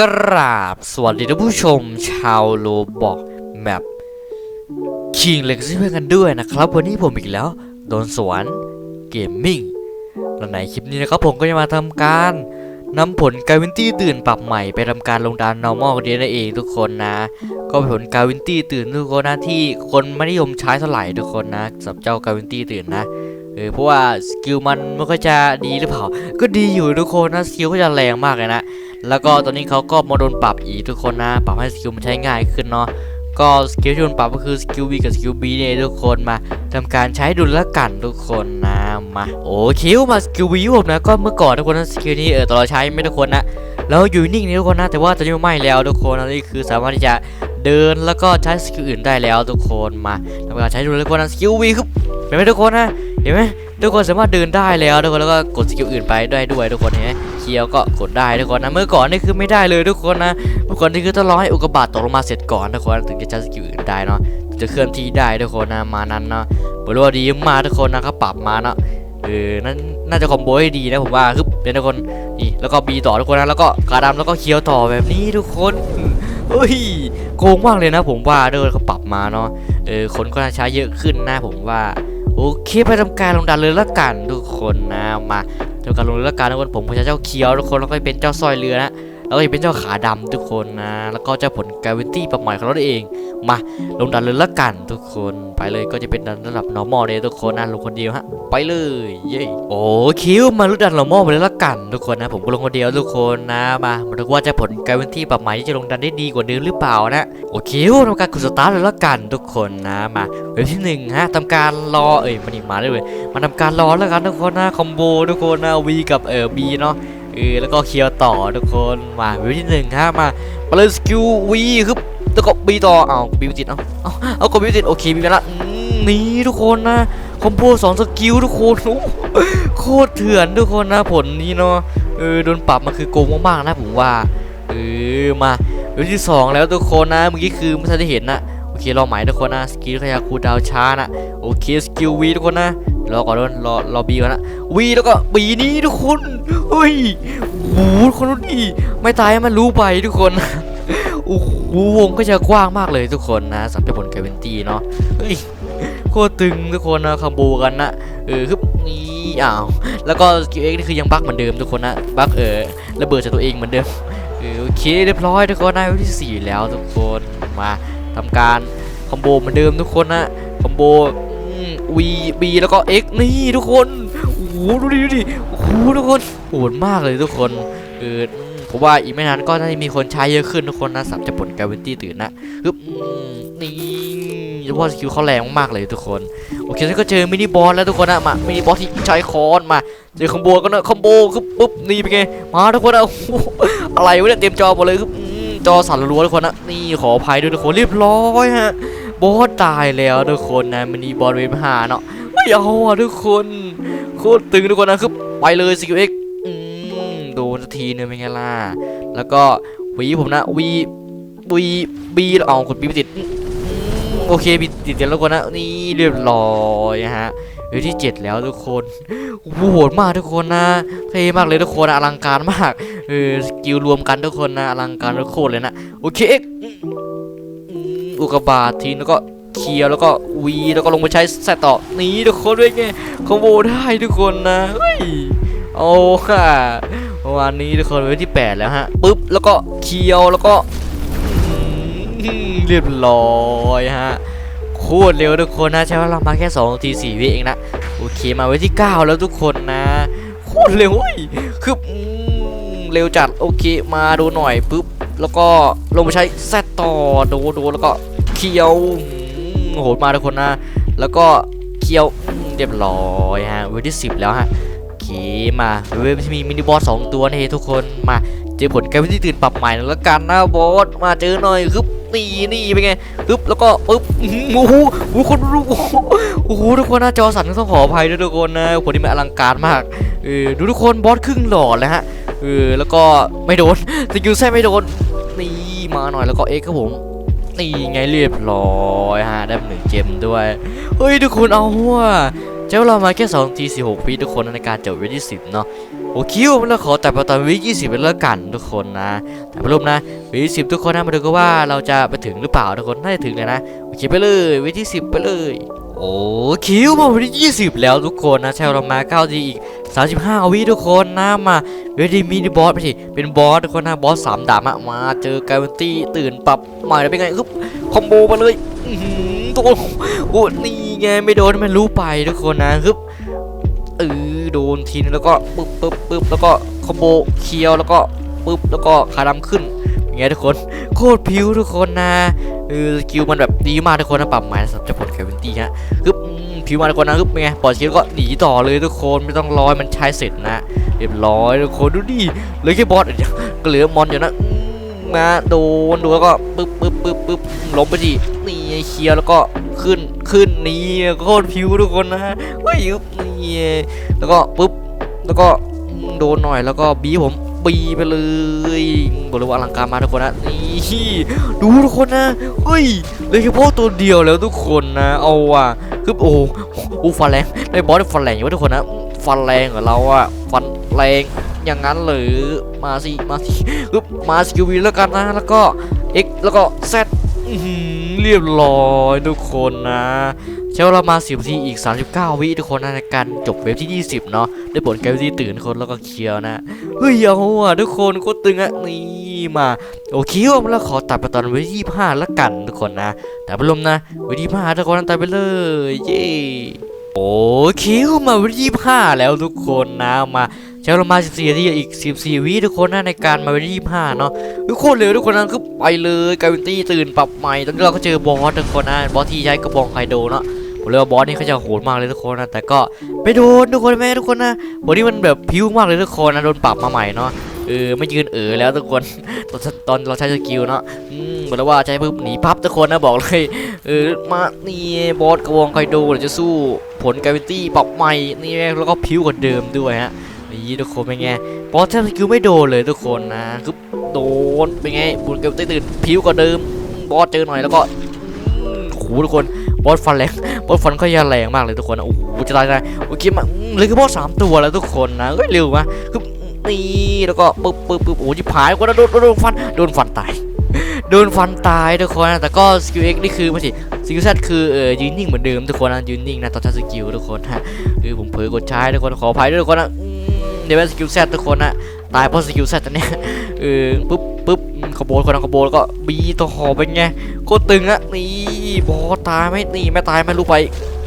กราบสวัสดีท่านผู้ชมชาวโลบอกแมปคิงเล็กซี่เพื่อนกันด้วยนะครับ วันนี้ผมอีกแล้ว โดนสวนเกมมิ่งและในคลิปนี้นะครับผมก็จะมาทำการนำผลกาวินตี้ตื่นปรับใหม่ไปทำการลงดาน normal เดียนั่นเองทุกคนนะ ก็ผลกาวินตี้ตื่นทุกคนนะที่คนไม่นิยมใช้เท่าไหร่ทุกคนนะสำหรับเจ้ากาวินตี้ตื่นนะ เออเพราะว่าสกิลมันไม่ค่อยจะดีหรือเปล่า ก็ดีอยู่ทุกคนนะสกิลก็จะแรงมากเลยนะ แล้วก็ตอนนี้เขาก็มาโดนปรับอีกทุกคนนะ ปรับให้สกิลมันใช้ง่ายขึ้นเนาะ ก็สกิลที่โดนปรับก็คือสกิล V กับสกิล B เนี่ยทุกคนมาทำการใช้ดุลละกันทุกคนนะมาโอเคมาสกิล V ผมนะก็เมื่อก่อนทุกคนนะสกิลนี้เออตอนเราใช้ไม่ทุกคนนะแล้วอยู่นิ่งนี่ทุกคนนะแต่ว่าตอนนี้ไม่แล้วทุกคนนะนี่คือสามารถที่จะเดินแล้วก็ใช้สกิลอื่นได้แล้วทุกคนมาทำการใช้ดุลละกันนะสกิล V คือเห็นไหมทุกคนนะ เห็นไหมทุกคนสามารถเดินได้แล้วทุกคนแล้วก็กดสกิลอื่นไปได้ด้วยทุกคนเห็นไหมเคียวก็กดได้ทุกคนนะเมื่อก่อนนี่คือไม่ได้เลยทุกคนนะทุกคนนี่คือต้องรอให้อุกกาบาตตกลงมาเสร็จก่อนทุกคนถึงจะใช้สกิลอื่นได้เนาะจะเคลื่อนที่ได้ทุกคนนะมานั้นเนาะบอกเลยว่าดีมากทุกคนนะเขาปรับมาเนาะเออนั่นน่าจะคอมโบให้ดีนะผมว่าคือเดี๋ยวทุกคนนี่แล้วก็บีต่อทุกคนนะแล้วก็กาดำแล้วก็เคียวต่อแบบนี้ทุกคนเฮ้ยโกงมากเลยนะผมว่าเดินเขาปรับมาเนาะเออคนก็น่าใช้เยอะขึ้นนะผมว่า โอเคไปทำการลงดันเลยละกันทุกคนนะมาทำการลงเรือละกันทุกคนผมพระเจ้าเคียวทุกคนแล้วก็เป็นเจ้าสร้อยเรือนะ แล้วก็จะเป็นเจ้าขาดำทุกคนนะ แล้วก็เจ้าผลกาวิตี้ปรับใหม่ของเราเอง มาลงดันเลยละกันทุกคนไปเลยก็จะเป็นดันระดับ normal เลยทุกคนนะลงคนเดียวฮะไปเลยเย้โอ้คิวมาลุดัน normal ไปเลยละกันทุกคนนะผมก็ลงคนเดียวทุกคนนะมามาดูว่าเจะผลกาวิตี้ปรับใหม่จะลงดันได้ดีกว่าเดิมหรือเปล่านะโอเคทำการกดสตาร์ทเลยละกันทุกคนนะมาเว็บที่หนึ่งฮะทำการรอเอ้ยมันอีกมาได้เลยมาทำการรอแล้วกันทุกคนนะคอมโบทุกคนนะ V กับเอ่อ B เนาะ ออแล้วก็เคลียร์ต่อทุกคนมาวิวที่หนึ่งฮะมามาเลยสกิลวีคือแล้วก็บีต่อเอาบีติดเอาเอาเอากดบีติดโอเคบีไปละอืมนี่ทุกคนนะคอมโบสองสกิลทุกคนโคตรเถื่อนทุกคนนะผลนี้เนาะเออโดนปรับมาคือโกงมากๆนะผมว่าเออมาวิวที่สองแล้วทุกคนนะเมื่อกี้คือไม่ทันได้เห็นนะ เครอหมายทุกคนนะสกิลขยาคูดาวช้านะโอเคสกิลวีทุกคนนะรอก่อนรอรอรอบีก่อนนะวีแล้วก็บีนี้ทุกคนเฮ้ยโอ้โหคนนู้นดีไม่ตายมันรู้ไปทุกคนโอ้โหวงก็จะกว้างมากเลยทุกคนนะสำหรับผลเกเวนตี้เนาะเฮ้ยโคตรตึงทุกคนนะคัมโบกันนะเออคือนี่อ้าวแล้วก็สกิลเอ็กนี่คือยังบั๊กเหมือนเดิมทุกคนนะบั๊กเออระเบิดจากตัวเองเหมือนเดิมเออโอเคเรียบร้อยทุกคนนะวันที่สี่แล้วทุกคนมา ทำการคอมโบเหมือนเดิมทุกคนนะคอมโบวีบีแล้วก็เอ็กนี่ทุกคนโอ้โหดูดิดูดิโอ้โหทุกคนโหดมากเลยทุกคนเออผมว่าอีกไม่นานก็น่าจะมีคนใช้เยอะขึ้นทุกคนนะสับจะผลกาเวนตี้ตื่นนะฮึบนี่เฉพาะสกิลเขาแรงมากๆเลยทุกคนโอเคแล้วก็เจอมินิบอสแล้วทุกคนนะมามินิบอสที่ใช้คอนมาเจอคอมโบกันนะคอมโบคือปุ๊บนี่เป็นไงมาทุกคนนะอ้โหอะไรวะเนี่ยเต็มจอหมดเลยคือ จอสั่นรัวทุกคนนะนี่ขออภัยด้วยทุกคนเรียบร้อยฮะ บอสตายแล้วทุกคนนะมินิบอสเวฟห้าเนาะไม่เอาอะทุกคนโคตรตึงทุกคนนะคือไปเลยสกิลเอ็กโดนสักทีนึงเป็นไงล่ะแล้วก็วีผมนะวีวีบีเอากดบีไปติดโอเคบีติดเดี๋ยวแล้วกันนะนี่เรียบร้อยฮะ เฮ้ยที่เจ็ดแล้วทุกคนโอ้โหดมากทุกคนนะเท่มากเลยทุกคนนะอลังการมากเออสกิลรวมกันทุกคนนะอลังการทุกคนเลยนะโอเคอุกบาตทีแล้วก็เคลียร์แล้วก็วีแล้วก็ลงมาใช้แซตต่อนี่ทุกคนด้วยไงคอมโบได้ทุกคนนะเฮ้ยโอ้ค่ะวันนี้ทุกคนเวลที่ 8 แล้วฮะปุ๊บแล้วก็เคียวแล้วก็เรียบร้อยฮะ โคตรเร็วทุกคนนะใช้เวลามาแค่2นาที4วิเองนะโอเคมาเวลที่ 9 แล้วทุกคนนะโคตรเร็วเว้ยคือเร็วจัดโอเคมาดูหน่อยปุ๊บแล้วก็ลงไปใช้แซตต่อดูดูแล้วก็เคียวโหดมาทุกคนนะ แล้วก็เคียวเรียบร้อยฮะเวลที่ 10 แล้วฮะโอเคมาเว็บที่มีมินิบอสสองตัวนี่ทุกคนมาเจอผลการวิธีตื่นปรับใหม่แล้วกันนะบอสมาเจอหน่อยคึบ นี่นี่เป็นไงคึบแล้วก็ปึ๊บโอ้โหโอ้โหคนรู้โอ้โหโอ้โหทุกคนหนะจอสั่นต้องขออภัยด้วยทุกคนนะคนนี้มันอลังการมากเออดูทุกคนบอสครึ่งหลอดแล้วฮะเออแล้วก็ไม่โดนสกิลแซ่ไม่โดนนี่มาหน่อยแล้วก็เอ็กครับผมนี่ไงเรียบร้อยฮะได้หนึ่งเจมด้วยเฮ้ยทุกคนเอาว่ะใช้าเวลามาแค่2ที46วิทุกคนในการจบเวที10เนาะ อโอเคผมเราขอแต่ไปตอนวิยี่สิบเป็นเลิกกันทุกคนนะแต่ไม่รวมนะวิสิบทุกคนนะมาดูกันว่าเราจะไปถึงหรือเปล่าทุกคนน่าจะถึงเลยนะโอเคไปเลยวิที่สิบไปเลยโอ้คิวมาวันที่ยี่สิบแล้วทุกคนนะใช้เรามาเก้าทีอีกสามสิบห้าวิทุกคนนะมาเวทีมินิบอสไปสิเป็นบอสทุกคนนะบอสสามดาบอะมาเจอการันตีตื่นปรับใหม่แล้วเป็นไงครับคอมโบมาเลยอื้อหือทุกคนโอ้นี่ไงไม่โดนมันรู้ไปทุกคนนะครับเออ โดนทีนึงแล้วก็ปึ๊บปึ๊บปึ๊บแล้วก็คอมโบเคียวแล้วก็ปึ๊บแล้วก็ขาดำขึ้นอย่างเงี้ยทุกคนโคตรพิวทุกคนนะเออสกิลมันแบบดีมากทุกคนนะปรับใหม่สำหรับจ้าผลการันตี้ฮะคืออืมผิวมันคนนะคือเป็นไงปล่อยเชื้อก็หนีต่อเลยทุกคนไม่ต้องรอให้มันใช้เสร็จนะเรียบร้อยทุกคนดูดิเหลือแค่บอสอันเดียวก็เหลือมอนอยู่นะมาโดนดูแล้วก็ปึ๊บปึ๊บปึ๊บปึ๊บล้มไปดินี่เคลียร์แล้วก็ขึ้นขึ้นนี่โคตรผิวทุกคนนะเฮ้ยอึ๊ บนี่แล้วก็ปึ๊บแล้วก็โดนหน่อยแล้วก็บีผมบีไปเลยบอกเลยว่าอลังการมากทุกคนนะนี่ดูทุกคนนะเฮ้ยเลยเฉพาะตัวเดียวแล้วทุกคนนะเอาว่ะคือโอ้โหโอ้ฟันแรงได้บอสได้ฟันแรงอยู่ทุกคนนะฟันแรงเหรอเราอะฟันแรงอย่างนั้นหรือมาสิมาสิคือมาสกิลวีแล้วกันนะแล้วก็ X แล้วก็ Z เรียบร้อยทุกคนนะ ช้เวลามา10นาทีอีก 39 วิทุกคนนะในการจบเว็บที่ 20 เนาะได้ผลเกมที่ตื่นคนแล้วก็เคลียร์นะ เฮ้ยเอาอะทุกคนโคตรตึงอะนี่มา โอเคผมแล้วขอตัดไปตอนเวทียี่ห้าละกันทุกคนนะ แต่พัดลมนะเวทีห้าทุกคนตัดไปเลย เย้โอเคมาเวทีห้าแล้วทุกคนนะมาใช้เวลามา14นาทีอีก 14 วิทุกคนนะในการมาเวทีห้าเนาะทุกคนเร็วทุกคนนะคือไปเลยกาวินตี้ตื่นปรับใหม่ตอนนี้เราก็เจอบอสทุกคนนะบอสที่ใช้กระบองไคโดเนาะ ผมเลยว่าบอสนี่เขาจะโหดมากเลยทุกคนนะ แต่ก็ไม่โดนทุกคนแม่ทุกคนนะบอสนี่มันแบบพิ้วมากเลยทุกคนนะ โดนปรับมาใหม่เนาะ เออไม่ยืนเออแล้วทุกคน ตอนตอนเราใช้สกิลเนาะอืมเหมือนว่าใช้ปุ๊บหนีพับทุกคนนะบอกเลย เออมานี่บอสกระวงไคโดเดี๋ยวจะสู้ผลกาวิตี้ปรับใหม่นี่แล้วก็พิ้วกว่าเดิมด้วยฮะนี่ทุกคนเป็นไงบอสแทบสกิลไม่โดนเลยทุกคนนะคือโดนเป็นไงผลกาวิตี้ตื่นพิ้วกว่าเดิมบอสเจอหน่อยแล้วก็ หทุกคนบอสฟันแรงบอสฟันก็ยังแรงมากเลยทุกคนโอ้โหจะตายได้โอเคมาอืมเลยคือบอสสามตัวแล้วทุกคนนะเฮ้ยเร็วมาคือนี่แล้วก็ปึ๊บปึ๊บปึ๊บโอ้โหจิบหายกว่าโดนโดนฟันโดนฟันตายโดนฟันตายทุกคนนะแต่ก็สกิล X นี่คือไม่ใช่สกิล Z คือเออยืนนิ่งเหมือนเดิมทุกคนนะยืนนิ่งนะตอนใช้สกิลทุกคนฮะคือผมเผลอกดใช้ทุกคนขออภัยด้วยทุกคนนะเดี๋ยวเป็นสกิล Z ทุกคนนะตายเพราะสกิล Z ตัวเนี้ยเออปุ๊บ ปุ๊บขโบนคนนะขโบนก็บีตัวหอเป็นไงโคตรตึงอะนี่บอตายไหมนี่ไม่ตายไม่รู้ไป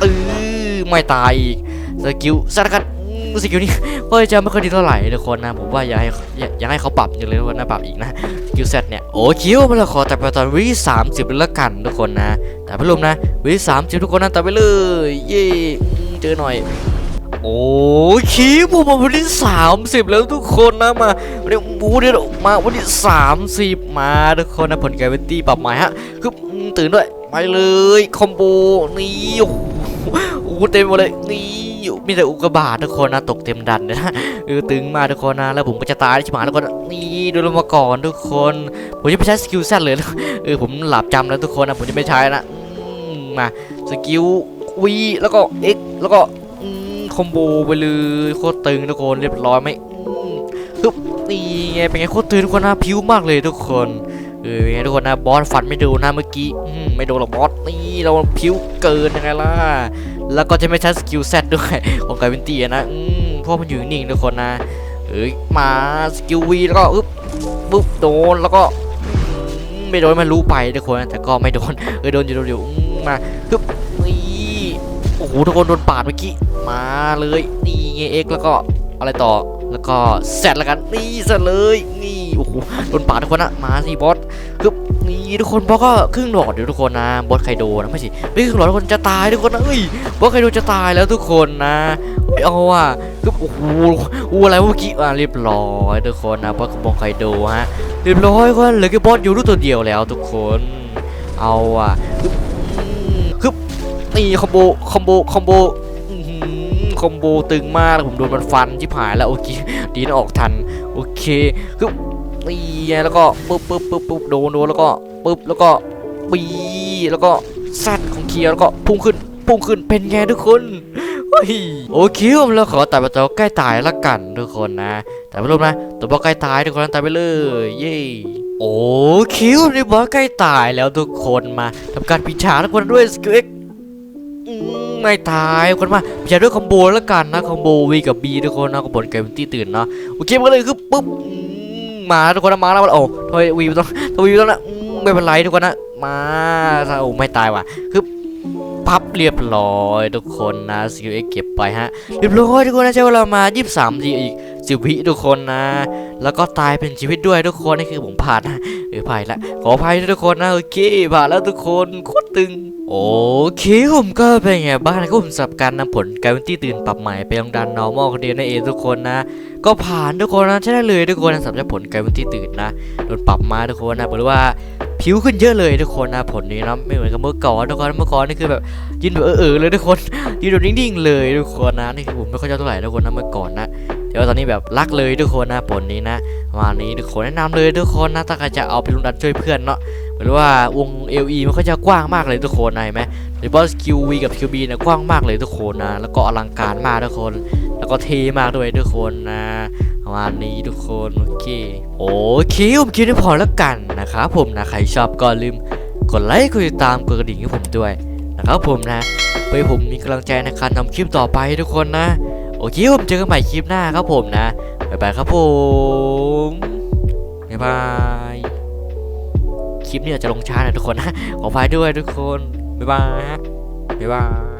เออไม่ตายอีกสกิล Z กันอืมสกิลนี้ก็จะไม่ค่อยดีเท่าไหร่ทุกคนนะผมว่าอยากให้อยากอยาให้เขาปรับอย่างเลยทุกคนนะปรับอีกนะคิวเซตเนี่ยโอ้คิวมันละขอแต่ไปตอนวิสามสิบแล้วกันทุกคนนะ แต่พัดลมนะวิสามสิบทุกคนนะแต่ไปเลยเย่อืมเจอหน่อย โอ้คิวผมมาวันที่สามสิบแล้วทุกคนนะมาวันนี้บูเดี๋ยวมาวันที่สามสิบมาทุกคนนะผลการเวนตี้ปรับใหม่ฮะคือตื่นด้วยไปเลยคอมโบนี่โอ้โหโอ้เต็มหมดเลยนี่มีแต่อุกกาบาตทุกคนนะตกเต็มดันนะเออตึงมาทุกคนนะแล้วผมก็จะตายใช่ไหมทุกคนนี่ดูลงมาก่อนทุกคนผมจะไม่ใช้สกิลแซดเลยเออผมหลับจำแล้วทุกคนนะผมจะไม่ใช้นะมาสกิลวีแล้วก็ X แล้วก็ คอมโบไปเลยโคตรตึงทุกคนเรียบร้อยไหมอืมฮึบนี่ไงเป็นไงโคตรตึงทุกคนนะพิ้วมากเลยทุกคนเออทุกคนนะบอสฟันไม่โดนนะเมื่อกี้อืไม่โดนหรอกบอสนี่เราพิ้วเกินยังไงล่ะแล้วก็จะไม่ใช้สกิลแซดด้วยของไกาวินตีนะอืมเพราะมันอยู่นิ่งทุกคนนะเอ้ยมาสกิลวีแล้วก็อึ๊บปุ๊บโดนแล้วก็ไม่โดนมันรู้ไปทุกคนแต่ก็ไม่โดนเออโดนอยู่โดนอยู่มาฮึบ อ้โหทุกคนโดนปาดเมื่อกี้ มาเลยนี่ไงเอ็กแล้วก็อะไรต่อ แล้วก็แซดแล้วกันนี่ซดเลยนี่โอ้โหโดนปาดทุกคนนะมาสิบอสฮึบนี่ทุกคนบอสก็ครึ่งหลอดเดี๋ยวทุกคนนะบอสไคโดนะไม่ใช่ไม่ครึ่งหลอดทุกคนจะตายทุกคนนะเอ้ยบอสไคโดจะตายแล้วทุกคนนะเฮ้ยเอาว่ะคือโอ้โหอู้อะไรเมื่อกี้อะเรียบร้อยทุกคนนะบอสกระบองไคโดฮะเรียบร้อยคนเหลือแค่บอสอยู่รู้ตัวเดียวแล้วทุกคนเอาอะ นี่คอมโบคอมโบคอมโบคอมโบตึงมากผมโดนมันฟันชิบหายแล้วโอเคดีนออกทันโอเคคือนี่ไงแล้วก็ปึ๊บปึ๊บปึ๊บปึ๊บโดนโดนแล้วก็ปึ๊บแล้วก็ปีแล้วก็แซดของเคียร์แล้วก็พุ่งขึ้นพุ่งขึ้นเป็นไงทุกคนเฮ้ยโอเคผมเราขอตัดไปตัวใกล้ตายละกันทุกคนนะแต่ไม่รู้นะตัวบอสใกล้ตายทุกคนตายไปเลยเย้โอ้คิวในบอสใกล้ตายแล้วทุกคนมาทำการปิดฉากทุกคนด้วยสกิล ไม่ตายกคนมาปิดฉาด้วยคอมโบแล้วกันนะคอมโบวีกับบีทุกคนนะกบนเกมที่ตื่นเนาะโอเคมันก็เลยคือปุ๊บมาทุกคนนะมาแล้วโอ้ทวีต้องทวีไม่ต้องนะไม่เป็นไรทุกคนนะมาโอ้ไม่ตายว่ะคือพับเรียบร้อยทุกคนนะสกิลเอ็กเก็บไปฮะเรียบร้อยทุกคนนะใช้เวลามา 23ทีอีกสิบวิทุกคนนะ แล้วก็ตายเป็นชีวิตด้วยทุกคนนี่คือผมผ่านนะเออผ่านละขออภัยทุกคนนะโอเคผ่านแล้วทุกคนโคตรตึง โอเคผมก็เป็นไงบ้างนะครับผมสับการนำผลการวินตี้ตื่นปรับใหม่ไปลงดัน normal คนเดียวนั่นเองทุกคนนะ ก็ผ่านทุกคนนะใช่ได้เลยทุกคนนะสำหรับผลการวินตี้ตื่นนะโดนปรับมาทุกคนนะบอกเลยว่าผิวขึ้นเยอะเลยทุกคนนะผลนี้นะไม่เหมือนกับเมื่อก่อนทุกคนเมื่อก่อนนี่คือแบบยืนแบบเออๆเลยทุกคนยืนแบบนิ่งๆเลยทุกคนนะนี่คือผมไม่ค่อยชอบเท่าไหร่ทุกคนนะเมื่อก่อนนะเดี๋ยวตอนนี้แบบรักเลยทุกคนนะผลนี้นะวันนี้ทุกคนแนะนำเลยทุกคนนะถ้าใครจะเอาไปลงดันช่วยเพื่อนเนาะ หมือนว่าวง LE มันก็จะกว้างมากเลยทุกคนนะเห็นไหมโดยเฉพาะ QV กับ QB นะกว้างมากเลยทุกคนนะ แล้วก็อลังการมากทุกคน แล้วก็เท่มากด้วยทุกคนนะวันนี้ทุกคนโอเคโอเคผมคิดได้พอแล้วกันนะครับผมนะใครชอบก็ลืมกดไลค์กดติดตามกดกระดิ่งให้ผมด้วยนะครับผมนะเพื่อผมมีกำลังใจในการทำคลิปต่อไปทุกคนนะ โอเคผมเจอกันใหม่คลิปหน้าครับผมนะบ๊ายบายครับผมบ๊ายบาย คลิปนี้อาจจะลงช้านะทุกคนนะขออภัยด้วยทุกคน บ๊ายบายฮะบ๊ายบาย